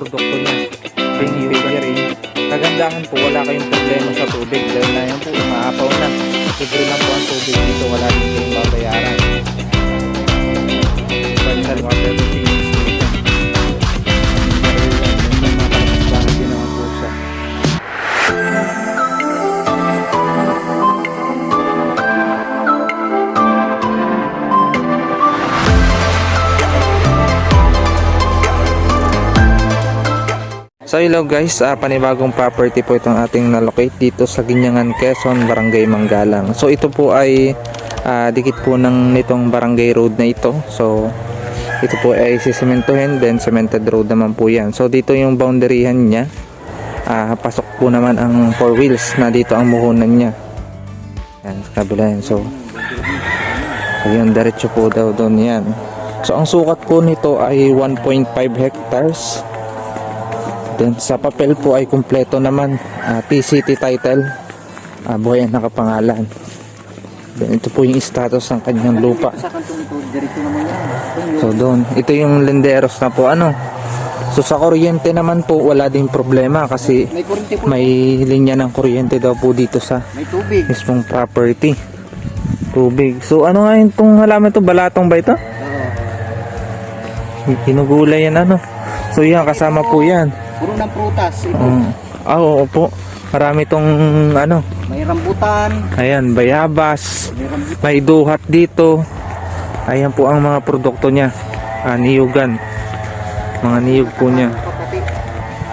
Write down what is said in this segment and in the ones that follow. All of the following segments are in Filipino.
produkto niya. Ring Kagandahan po, wala kayong problema sa tubig dahil na yan po, umaapaw na. Libre lang po ang tubig dito, wala din kayong babayaran. Pagkal 170 So hello guys, ah, panibagong property po itong ating na-locate dito sa Ginyangan, Quezon, Barangay Manggalang. So ito po ay ah, dikit po ng nitong barangay road na ito. So ito po ay sisimentohin, then cemented road naman po yan. So dito yung boundaryhan niya. Ah, pasok po naman ang four wheels na dito ang muhunan niya. Yan, sa kabila yan. So, so yun, diretso po daw doon yan. So ang sukat po nito ay 1.5 hectares. Then sa papel po ay kumpleto naman. ah, TCT title. Uh, buhay ang nakapangalan. Then ito po yung status ng kanyang lupa. So doon, ito yung lenderos na po ano. So sa kuryente naman po wala ding problema kasi May linya ng kuryente daw po dito sa May mismong property. Tubig. So ano nga itong halaman to? Balatong ba ito? Oo. Kinugulay yan ano. So yan, kasama po yan. Puro ng prutas. Ito. Um, ah, oo po. Marami tong ano, May rambutan. ayan, bayabas, May rambutan. may duhat dito. Ayan po ang mga produkto niya. Ah, niyugan. Mga niyug po niya.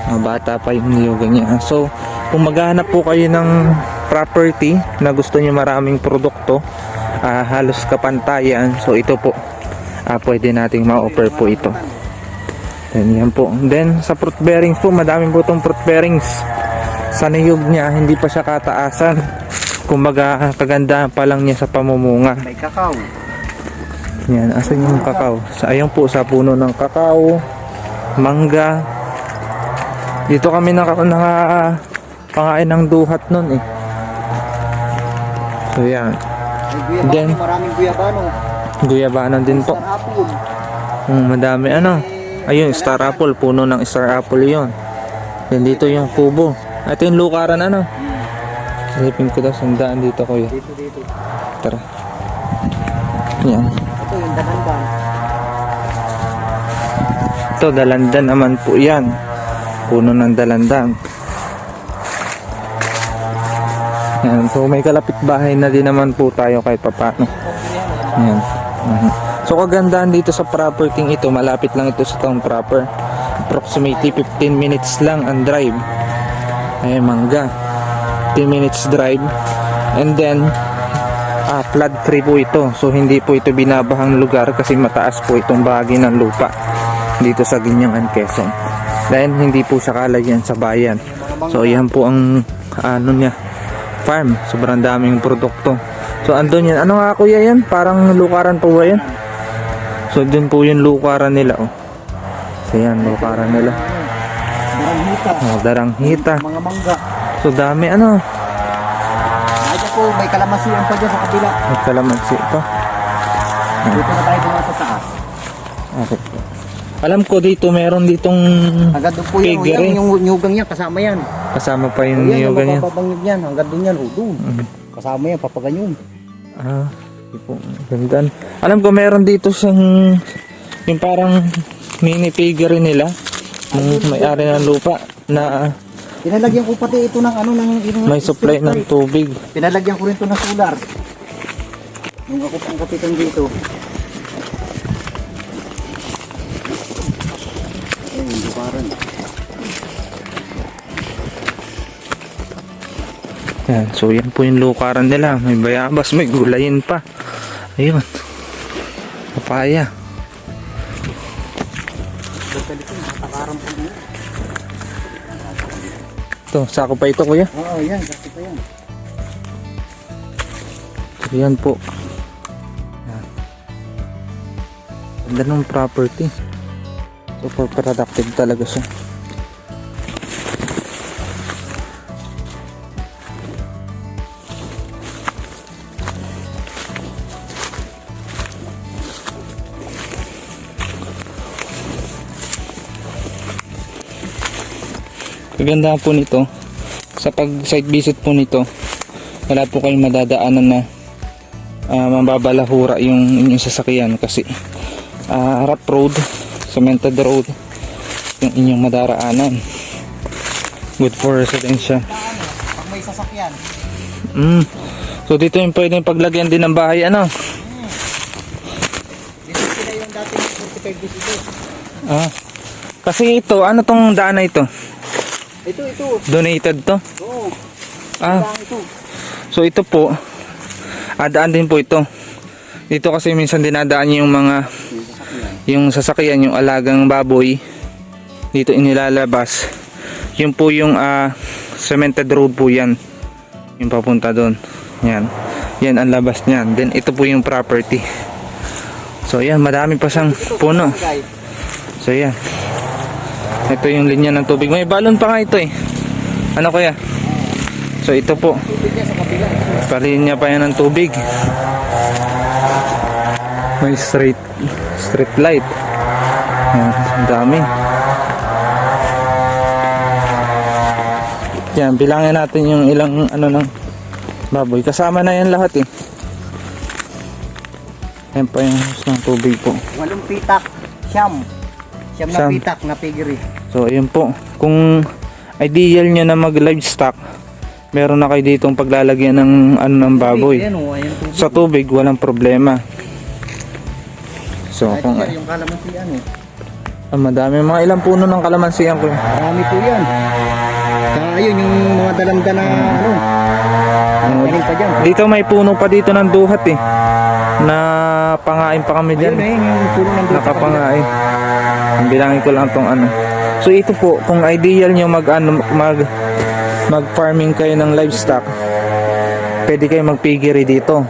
Mga bata pa yung niyugan niya. So, kung maghahanap po kayo ng property na gusto niyo maraming produkto, ah, halos kapantayan. So, ito po. Ah, pwede nating ma-offer po ito. Then, yan po. Then, sa fruit bearings po, madaming po itong fruit bearings. Sa niyog niya, hindi pa siya kataasan. Kumbaga, kagandahan pa lang niya sa pamumunga. May kakao. Yan, asan yung kakao? Sa ayun po sa puno ng kakao, mangga. Dito kami naka, naka pangain ng duhat nun eh. So yan, guyabano. Then- Maraming guyabano. guyabanan din po. Hmm, madami ano. Ayun, star apple, puno ng star apple yon. Then dito yung kubo. Ito yung lukaran ano. Silipin ko daw sandaan dito kuya. Dito, dito. Tara. Yan. Ito yung danandan. Ito, dalandan naman po yan. Puno ng dalandan. Yan. So, may kalapit bahay na din naman po tayo kahit papano. Yan. Mhm. So, kagandahan dito sa property ito, malapit lang ito sa town proper. Approximately 15 minutes lang ang drive. Ay, mangga. 10 minutes drive. And then, ah, flood free po ito. So, hindi po ito binabahang lugar kasi mataas po itong bahagi ng lupa dito sa Ginyangan, Quezon. Dahil hindi po siya kalagyan sa bayan. So, yan po ang ano niya, farm. Sobrang daming produkto. So, andun yan. Ano nga kuya yan? Parang lukaran po ba yan? So, dun po yung lukaran nila. Oh. So, yan, lukaran nila. Daranghita. Oh, daranghita. Mga mangga. So, dami ano. Ayan po, may kalamasian pa dyan sa kabila. May kalamansi ito. Dito na tayo bumata sa taas. Okay. Alam ko dito, meron ditong Hanggang doon po yung, Piggery. yung, yung nyugang niya, kasama yan. kasama pa O yung yan, yung niyugan niya. mapapabangig yan. Hanggang doon yan, o doon. Mhm. Kasama yan, papaganyon. Ah. Ganda. Alam ko meron dito siyang yung parang mini piggery nila. Yung may-ari ng lupa na Pinalagyan ko pati ito ng ano ng yung may supply ng tubig. Pinalagyan ko rin ito ng solar. Nung ako pang kapitan dito. Yan, so yan po yung lukaran nila. May bayabas, may gulayin pa. Ayun. Papaya. Ito, sako pa ito kuya. Oo, yan. Kasi pa yan. So, yan po. Yan. Ganda ng property. Super productive talaga siya. Kagandahan po nito, sa pag site visit po nito, wala po kayong madadaanan na ah, mababalahura yung inyong sasakyan kasi ah, rough road, cemented road yung inyong madaraanan. Good for residential. Pag may sasakyan. Mm. So dito yung pwedeng paglagyan din ng bahay ano? Dito sila yung dating 45 dito. Ah. Kasi ito, ano tong daan na ito? Ito, ito. Donated to? Oo. Ah. Ito. So ito po, adaan din po ito. Dito kasi minsan dinadaan yung mga yung sasakyan, yung alagang baboy. Dito inilalabas. Yun po yung ah, cemented road po yan. Yung papunta doon. Yan. Yan ang labas niyan. Then ito po yung property. So yan, marami pa siyang puno. So yan. Ito yung linya ng tubig. May balon pa nga ito eh. Ano kaya? So ito po. Palinya pa yan ng tubig. May street street light. Yan, dami. Yan, bilangin natin yung ilang ano ng baboy. Kasama na yan lahat eh. Yan pa yung ng tubig po. Walong pitak. Siyam. Siyam na Siyam. pitak na piggery. So, ayun po. Kung ideal nyo na mag livestock, meron na kayo ditong paglalagyan ng ano ng baboy. Ayan o, ayan tubig. Sa tubig, walang problema. So, Kahit kung sir, yung kalamansi yan eh. ah, madami mga ilang puno ng kalamansiyan ko. Marami po yan. Saka ayun, yung mga dalamda na ano. Galing pa dyan. Dito may puno pa dito ng duhat eh. Na pangain pa kami Ayun dyan. eh, yung puno ng duta. Nakapangain. Bilangin ko lang tong ano. So ito po, kung ideal nyo mag ano, mag mag farming kayo ng livestock, pwede kayo mag piggery dito.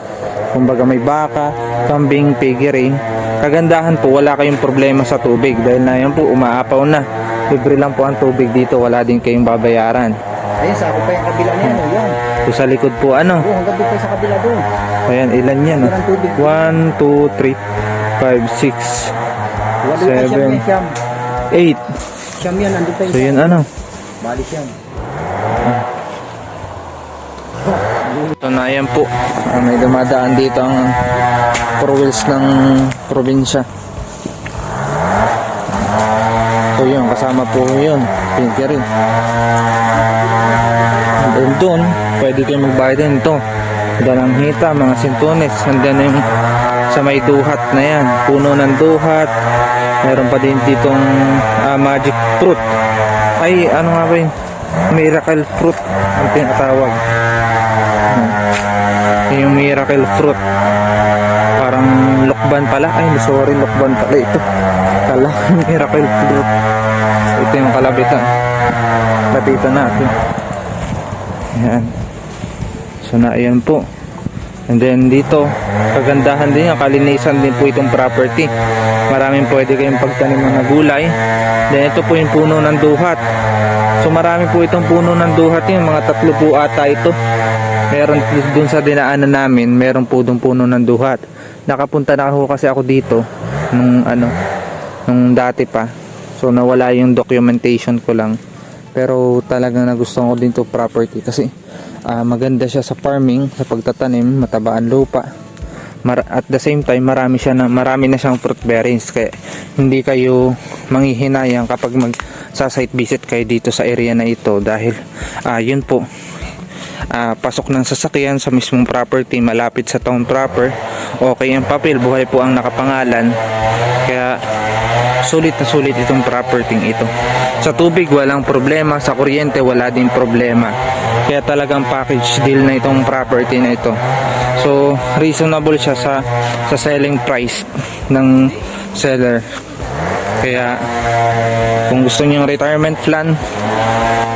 Kumbaga may baka, kambing, piggery. Kagandahan po, wala kayong problema sa tubig dahil na yan po umaapaw na. Libre lang po ang tubig dito, wala din kayong babayaran. Ayun, sa ako pa yung kabila niya. Oh, yan. So sa likod po ano, Oh, hanggang doon pa sa kabila doon. ayan ilan yan. Walang tubig. 1, 2, 3, 5, 6, Doon pa siyam Seven. siyam. 8. Siyam yan, nandun pa yung So yun ano. Bali siyam. So na yan po. Ah, may dumadaan dito ang four wheels ng probinsya. So yun, kasama po yun. Pinky rin. And then doon, pwede kayo magbayad din ito. Dalang hita, mga sintunes. And then yung sa may duhat na yan. Puno ng duhat. Meron pa din ditong ah, magic fruit. Ay, ano nga ba yun? Miracle fruit ang tinatawag. Yung miracle fruit. Parang lokban pala. Ay, sorry, lokban pala ito. Kala, miracle fruit. So, ito yung kalabitan. Lapitan natin. Ayan. So, na ayan po. And then dito, kagandahan din yan, kalinisan din po itong property. Maraming pwede kayong pagtanim ng gulay. Then ito po yung puno ng duhat. So marami po itong puno ng duhat yung mga tatlo po ata ito. Meron dun sa dinaanan namin, meron po dun puno ng duhat. Nakapunta na ako kasi ako dito nung ano, nung dati pa. So nawala yung documentation ko lang. Pero talagang nagustuhan ko din to property kasi ah, maganda siya sa farming, sa pagtatanim, matabaan lupa. Mar- at the same time, marami siya na marami na siyang fruit bearings kaya hindi kayo manghihinayang kapag mag sa site visit kayo dito sa area na ito dahil ah, yun po ah, pasok ng sasakyan sa mismong property malapit sa town proper okay ang papel buhay po ang nakapangalan. Kaya sulit na sulit itong property ito. Sa tubig walang problema. Sa kuryente wala din problema. Kaya talagang package deal na itong property na ito. So reasonable siya sa sa selling price ng seller. Kaya kung gusto niyo yung retirement plan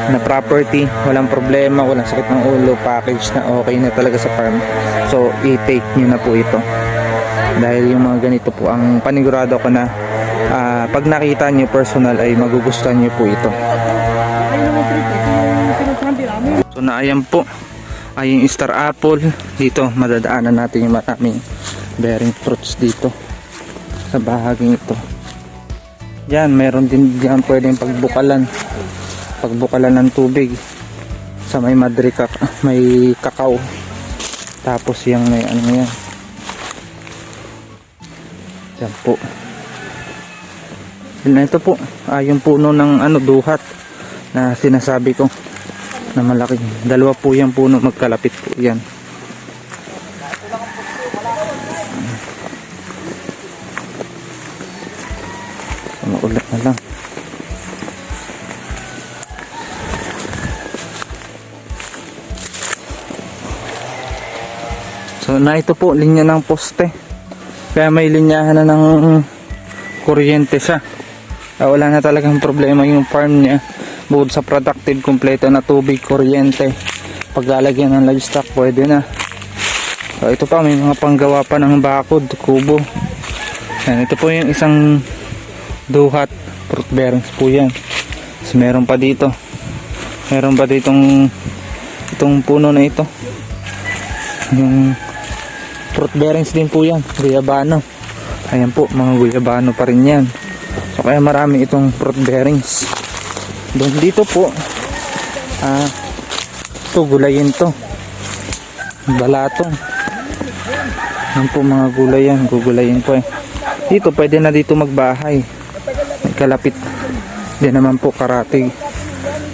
na property, walang problema, walang sakit ng ulo, package na okay na talaga sa farm. So, i-take niyo na po ito. Dahil yung mga ganito po, ang panigurado ko na ah, pag nakita niyo personal ay magugustuhan niyo po ito. So, naayan po ay yung star apple. Dito, madadaanan natin yung maraming bearing fruits dito sa bahaging ito. Yan, meron din diyan pwedeng pagbukalan. pagbukalan ng tubig. Sa may madre kak may kakao. Tapos yung may ano yan. Yan po. Na ito po. Ah, yung puno ng ano duhat na sinasabi ko na malaki. Dalawa po yung puno magkalapit po yan So na ito po linya ng poste. Kaya may linyahan na ng kuryente siya. Kaya wala na talagang problema yung farm niya. Bukod sa productive kompleto na tubig, kuryente. Paglalagyan ng livestock pwede na. So ito pa may mga panggawa pa ng bakod, kubo. Yan, ito po yung isang duhat fruit bearings po yan. So, meron pa dito. Meron pa ditong itong puno na ito. Yung fruit bearings din po yan guyabano. Ayan po mga guyabano pa rin yan. So kaya marami itong fruit bearings. Doon dito po ah ito gulayin to. Balatong yan po mga gulay yan gugulayin po eh. Dito pwede na dito magbahay. May kalapit din naman po karatig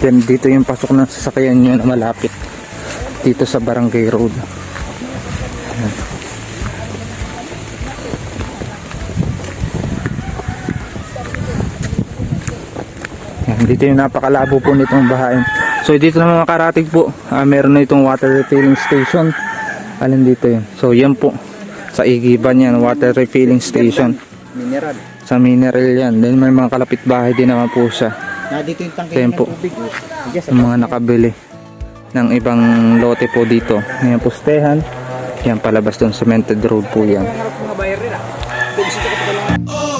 then dito yung pasok ng sasakyan nyo na malapit. Dito sa barangay road. Yan, dito yung napakalabo po nitong bahain. So dito na mga karatig po, ah, meron na itong water refilling station. Alin dito yun? So yan po, sa igiban yan, water refilling station. Mineral. Sa mineral yan. Then may mga kalapit bahay din naman po siya. Dito yung tangke Ayan ng tubig. Yung mga nakabili ng ibang lote po dito. Ayan postehan. Yan palabas doon cemented road po yan.